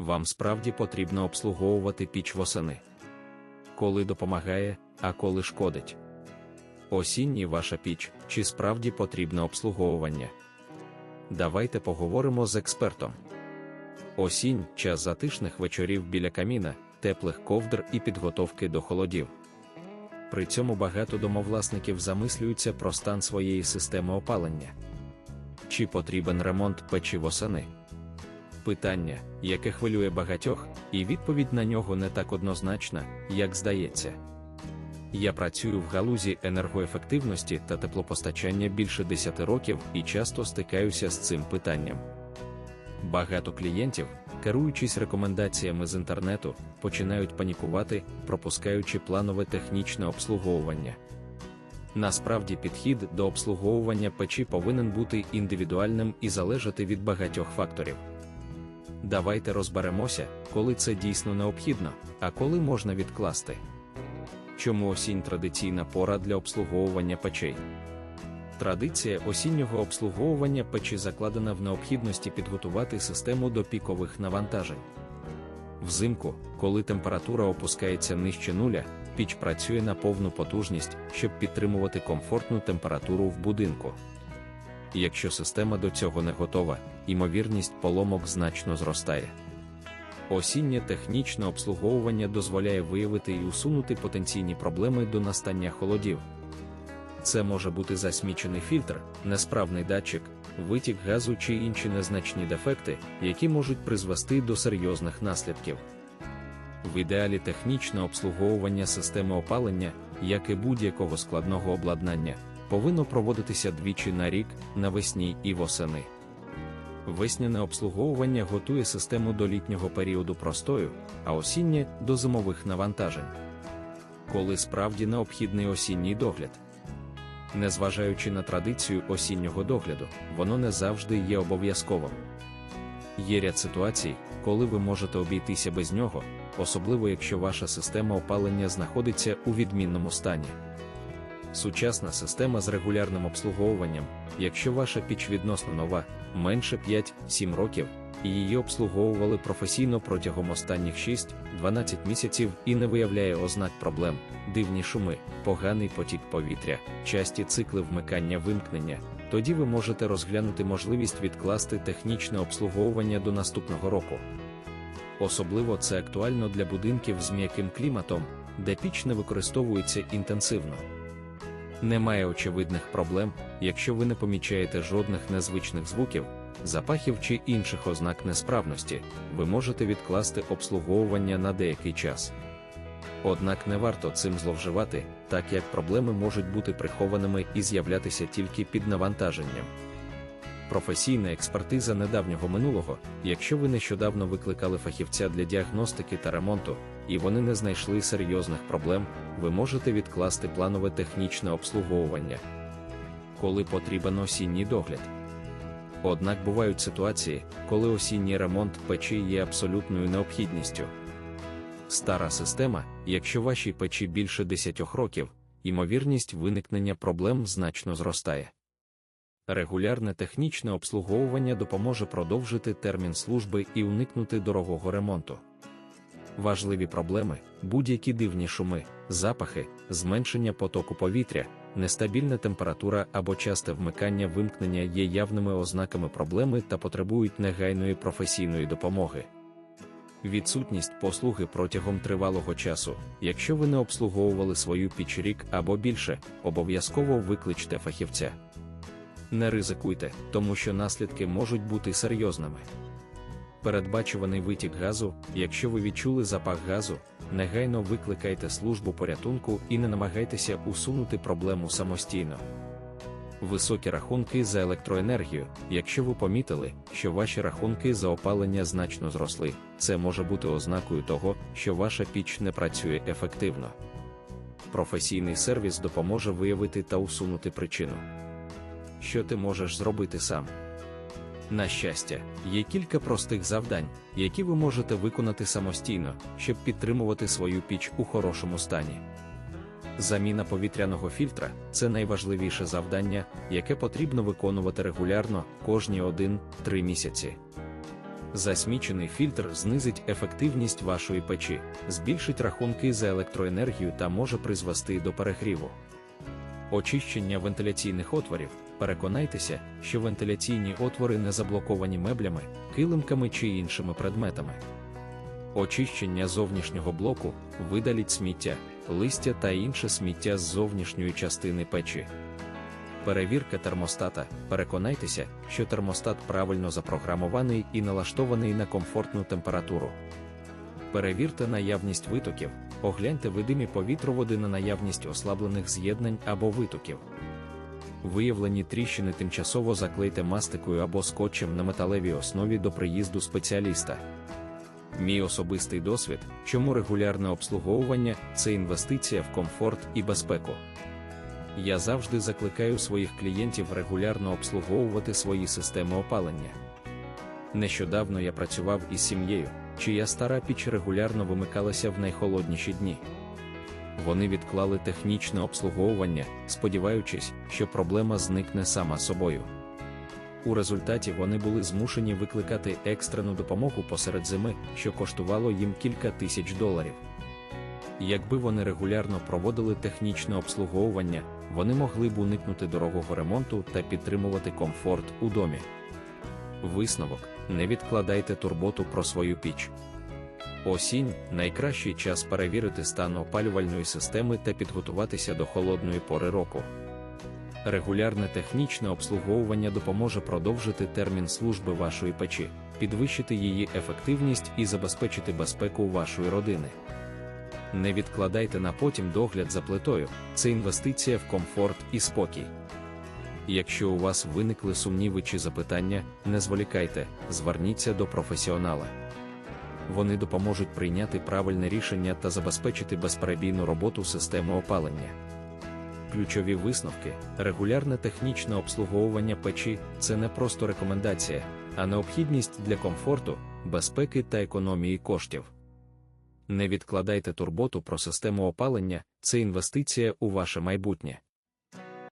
вам справді потрібно обслуговувати піч восени. Коли допомагає, а коли шкодить. Осінній ваша піч, чи справді потрібне обслуговування? Давайте поговоримо з експертом. Осінь час затишних вечорів біля каміна, теплих ковдр і підготовки до холодів. При цьому багато домовласників замислюються про стан своєї системи опалення. Чи потрібен ремонт печі восени? Питання, яке хвилює багатьох, і відповідь на нього не так однозначна, як здається. Я працюю в галузі енергоефективності та теплопостачання більше 10 років і часто стикаюся з цим питанням. Багато клієнтів, керуючись рекомендаціями з інтернету, починають панікувати, пропускаючи планове технічне обслуговування. Насправді, підхід до обслуговування печі повинен бути індивідуальним і залежати від багатьох факторів. Давайте розберемося, коли це дійсно необхідно, а коли можна відкласти. Чому осінь традиційна пора для обслуговування печей? Традиція осіннього обслуговування печі закладена в необхідності підготувати систему до пікових навантажень. Взимку, коли температура опускається нижче нуля, піч працює на повну потужність, щоб підтримувати комфортну температуру в будинку. Якщо система до цього не готова, ймовірність поломок значно зростає. Осіннє технічне обслуговування дозволяє виявити і усунути потенційні проблеми до настання холодів. Це може бути засмічений фільтр, несправний датчик, витік газу чи інші незначні дефекти, які можуть призвести до серйозних наслідків. В ідеалі технічне обслуговування системи опалення, як і будь-якого складного обладнання, повинно проводитися двічі на рік, навесні і восени. Весняне обслуговування готує систему до літнього періоду простою, а осіннє до зимових навантажень. Коли справді необхідний осінній догляд. Незважаючи на традицію осіннього догляду, воно не завжди є обов'язковим. Є ряд ситуацій, коли ви можете обійтися без нього, особливо якщо ваша система опалення знаходиться у відмінному стані. Сучасна система з регулярним обслуговуванням, якщо ваша піч відносно нова, менше 5-7 років, і її обслуговували професійно протягом останніх 6-12 місяців і не виявляє ознак проблем, дивні шуми, поганий потік повітря, часті цикли вмикання вимкнення, тоді ви можете розглянути можливість відкласти технічне обслуговування до наступного року. Особливо це актуально для будинків з м'яким кліматом, де піч не використовується інтенсивно. Немає очевидних проблем, якщо ви не помічаєте жодних незвичних звуків, запахів чи інших ознак несправності, ви можете відкласти обслуговування на деякий час. Однак не варто цим зловживати, так як проблеми можуть бути прихованими і з'являтися тільки під навантаженням. Професійна експертиза недавнього минулого, якщо ви нещодавно викликали фахівця для діагностики та ремонту, і вони не знайшли серйозних проблем, ви можете відкласти планове технічне обслуговування. Коли потрібен осінній догляд. Однак бувають ситуації, коли осінній ремонт печі є абсолютною необхідністю. Стара система, якщо вашій печі більше 10 років, ймовірність виникнення проблем значно зростає. Регулярне технічне обслуговування допоможе продовжити термін служби і уникнути дорогого ремонту. Важливі проблеми, будь-які дивні шуми, запахи, зменшення потоку повітря, нестабільна температура або часте вмикання вимкнення є явними ознаками проблеми та потребують негайної професійної допомоги. Відсутність послуги протягом тривалого часу, якщо ви не обслуговували свою піч рік або більше, обов'язково викличте фахівця. Не ризикуйте, тому що наслідки можуть бути серйозними. Передбачуваний витік газу, якщо ви відчули запах газу, негайно викликайте службу порятунку і не намагайтеся усунути проблему самостійно. Високі рахунки за електроенергію, якщо ви помітили, що ваші рахунки за опалення значно зросли, це може бути ознакою того, що ваша піч не працює ефективно. Професійний сервіс допоможе виявити та усунути причину. Що ти можеш зробити сам? На щастя, є кілька простих завдань, які ви можете виконати самостійно, щоб підтримувати свою піч у хорошому стані. Заміна повітряного фільтра це найважливіше завдання, яке потрібно виконувати регулярно кожні 1-3 місяці. Засмічений фільтр знизить ефективність вашої печі, збільшить рахунки за електроенергію та може призвести до перегріву. Очищення вентиляційних отворів. Переконайтеся, що вентиляційні отвори не заблоковані меблями, килимками чи іншими предметами. Очищення зовнішнього блоку видаліть сміття, листя та інше сміття з зовнішньої частини печі. Перевірка термостата. Переконайтеся, що термостат правильно запрограмований і налаштований на комфортну температуру. Перевірте наявність витоків, огляньте видимі повітроводи на наявність ослаблених з'єднань або витоків. Виявлені тріщини тимчасово заклейте мастикою або скотчем на металевій основі до приїзду спеціаліста. Мій особистий досвід, чому регулярне обслуговування це інвестиція в комфорт і безпеку. Я завжди закликаю своїх клієнтів регулярно обслуговувати свої системи опалення. Нещодавно я працював із сім'єю, чия стара піч регулярно вимикалася в найхолодніші дні. Вони відклали технічне обслуговування, сподіваючись, що проблема зникне сама собою. У результаті вони були змушені викликати екстрену допомогу посеред зими, що коштувало їм кілька тисяч доларів. Якби вони регулярно проводили технічне обслуговування, вони могли б уникнути дорогого ремонту та підтримувати комфорт у домі. Висновок: не відкладайте турботу про свою піч. Осінь найкращий час перевірити стан опалювальної системи та підготуватися до холодної пори року. Регулярне технічне обслуговування допоможе продовжити термін служби вашої печі, підвищити її ефективність і забезпечити безпеку вашої родини. Не відкладайте на потім догляд за плитою, це інвестиція в комфорт і спокій. Якщо у вас виникли сумніви чи запитання, не зволікайте, зверніться до професіонала. Вони допоможуть прийняти правильне рішення та забезпечити безперебійну роботу системи опалення. Ключові висновки, регулярне технічне обслуговування печі це не просто рекомендація, а необхідність для комфорту, безпеки та економії коштів. Не відкладайте турботу про систему опалення, це інвестиція у ваше майбутнє.